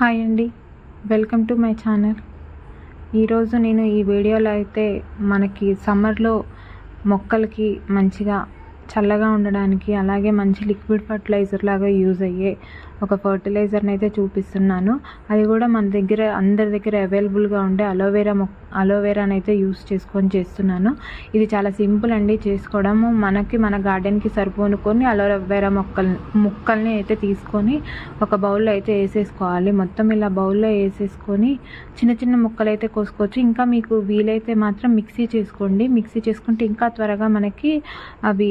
Hi అండి. Welcome to my channel. ఈరోజు నేను ఈ వీడియోలో అయితే మనకి సమ్మర్లో మొక్కలకి మంచిగా చల్లగా ఉండడానికి అలాగే మంచి లిక్విడ్ ఫర్టిలైజర్ లాగా యూజ్ అయ్యే ఒక ఫర్టిలైజర్ని అయితే చూపిస్తున్నాను. అది కూడా మన దగ్గర అందరి దగ్గర అవైలబుల్గా ఉండే అలోవెరా మొక్క అలోవెరాని అయితే యూస్ చేసుకొని చేస్తున్నాను. ఇది చాలా సింపుల్ అండి చేసుకోవడము. మనకి మన గార్డెన్కి సరిపోనుకొని అలోవేరా అలోవెరా మొక్కలు ముక్కల్ని అయితే తీసుకొని ఒక బౌల్లో అయితే వేసేసుకోవాలి. మొత్తం ఇలా బౌల్లో వేసేసుకొని చిన్న చిన్న ముక్కలు అయితే కోసుకోవచ్చు. ఇంకా మీకు వీలైతే మాత్రం మిక్సీ చేసుకోండి. మిక్సీ చేసుకుంటే ఇంకా త్వరగా మనకి అవి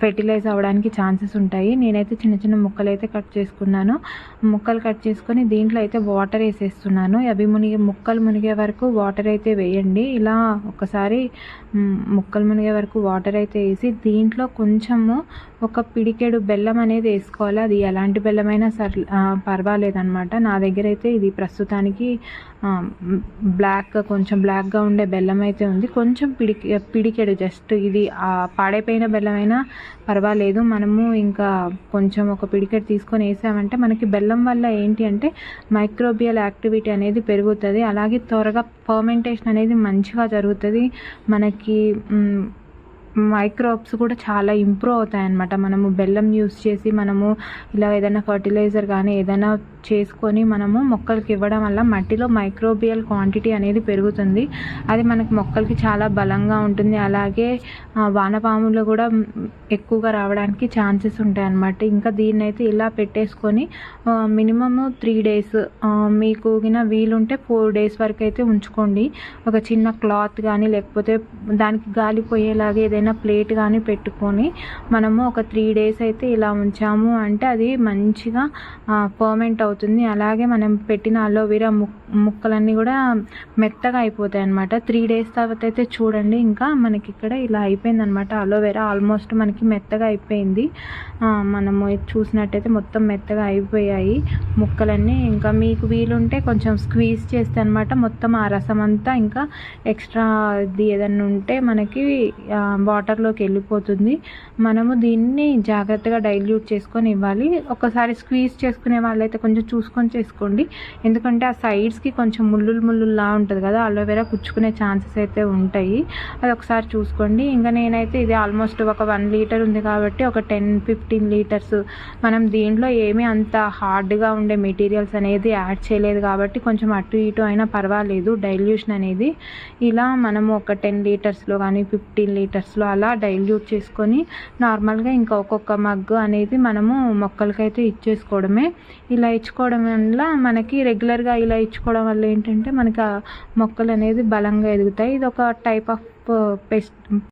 ఫెర్టిలైజ్ అవ్వడానికి ఛాన్సెస్ ఉంటాయి. నేనైతే చిన్న చిన్న ముక్కలు అయితే కట్ చేసుకున్నాను. ముక్కలు కట్ చేసుకొని దీంట్లో అయితే వాటర్ వేసేస్తున్నాను. అవి మునిగే ముక్కలు మునిగే వరకు వాటర్ అయితే వేయండి. ఇలా ఒకసారి ముక్కలు మునిగే వరకు వాటర్ అయితే వేసి దీంట్లో కొంచెము ఒక పిడికెడు బెల్లం అనేది వేసుకోవాలి. అది ఎలాంటి బెల్లమైనా సర్ పర్వాలేదనమాట నా దగ్గర అయితే ఇది ప్రస్తుతానికి బ్లాక్ కొంచెం బ్లాక్గా ఉండే బెల్లం అయితే ఉంది. కొంచెం పిడికి పిడికెడు జస్ట్ ఇది పాడైపోయిన బెల్లమైన పర్వాలేదు. మనము ఇంకా కొంచెం ఒక పిడికెట్ తీసుకొని వేసామంటే మనకి బెల్లం వల్ల ఏంటి అంటే మైక్రోబియల్ యాక్టివిటీ అనేది పెరుగుతుంది. అలాగే త్వరగా ఫర్మెంటేషన్ అనేది మంచిగా జరుగుతుంది. మనకి మైక్రోబ్స్ కూడా చాలా ఇంప్రూవ్ అవుతాయి అన్నమాట మనము బెల్లం యూస్ చేసి మనము ఇలా ఏదైనా ఫర్టిలైజర్ కానీ ఏదైనా చేసుకొని మనము మొక్కలకి ఇవ్వడం వల్ల మట్టిలో మైక్రోబియల్ క్వాంటిటీ అనేది పెరుగుతుంది. అది మనకు మొక్కలకి చాలా బలంగా ఉంటుంది. అలాగే వానపాములు కూడా ఎక్కువగా రావడానికి ఛాన్సెస్ ఉంటాయి అన్నమాట ఇంకా దీన్ని అయితే ఇలా పెట్టేసుకొని మినిమమ్ త్రీ డేస్ మీకు వీలుంటే ఫోర్ డేస్ వరకు అయితే ఉంచుకోండి. ఒక చిన్న క్లాత్ కానీ లేకపోతే దానికి గాలి ఏదైనా ఏదైనా ప్లేట్ కానీ పెట్టుకొని మనము ఒక త్రీ డేస్ అయితే ఇలా ఉంచాము అంటే అది మంచిగా పర్మెంట్ అవుతుంది. అలాగే మనం పెట్టిన అలోవెరా ముక్కలన్నీ కూడా మెత్తగా అయిపోతాయి అనమాట త్రీ డేస్ తర్వాత అయితే చూడండి ఇంకా మనకి ఇక్కడ ఇలా అయిపోయింది అనమాట అలోవెరా ఆల్మోస్ట్ మనకి మెత్తగా అయిపోయింది. మనము చూసినట్టయితే మొత్తం మెత్తగా అయిపోయాయి ముక్కలన్నీ. ఇంకా మీకు వీలుంటే కొంచెం స్క్వీజ్ చేస్తే అనమాట మొత్తం ఆ రసం అంతా ఇంకా ఎక్స్ట్రా ఇది ఏదన్నా ఉంటే మనకి వాటర్లోకి వెళ్ళిపోతుంది. మనము దీన్ని జాగ్రత్తగా డైల్యూట్ చేసుకొని ఇవ్వాలి. ఒకసారి స్క్వీజ్ చేసుకునే వాళ్ళైతే కొంచెం చూసుకొని చేసుకోండి. ఎందుకంటే ఆ సైడ్స్ సైడ్స్కి కొంచెం ముళ్ళులు ముళ్ళులా ఉంటుంది కదా అలోవెరా కుచ్చుకునే ఛాన్సెస్ అయితే ఉంటాయి. అది ఒకసారి చూసుకోండి. ఇంకా నేనైతే ఇది ఆల్మోస్ట్ ఒక వన్ లీటర్ ఉంది కాబట్టి ఒక టెన్ ఫిఫ్టీన్ లీటర్స్ మనం దీంట్లో ఏమీ అంత హార్డ్గా ఉండే మెటీరియల్స్ అనేది యాడ్ చేయలేదు కాబట్టి కొంచెం అటు ఇటు అయినా పర్వాలేదు. డైల్యూషన్ అనేది ఇలా మనము ఒక టెన్ లీటర్స్లో కానీ ఫిఫ్టీన్ లీటర్స్లో అలా డైల్యూట్ చేసుకొని నార్మల్గా ఇంకా ఒక్కొక్క మగ్గు అనేది మనము మొక్కలకైతే ఇచ్చేసుకోవడమే. ఇలా ఇచ్చుకోవడం వల్ల మనకి రెగ్యులర్గా ఇలా ఇచ్చుకోవడం వల్ల ఏంటంటే మనకి ఆ మొక్కలు అనేది బలంగా ఎదుగుతాయి. ఇది ఒక టైప్ ఆఫ్ పెస్ట్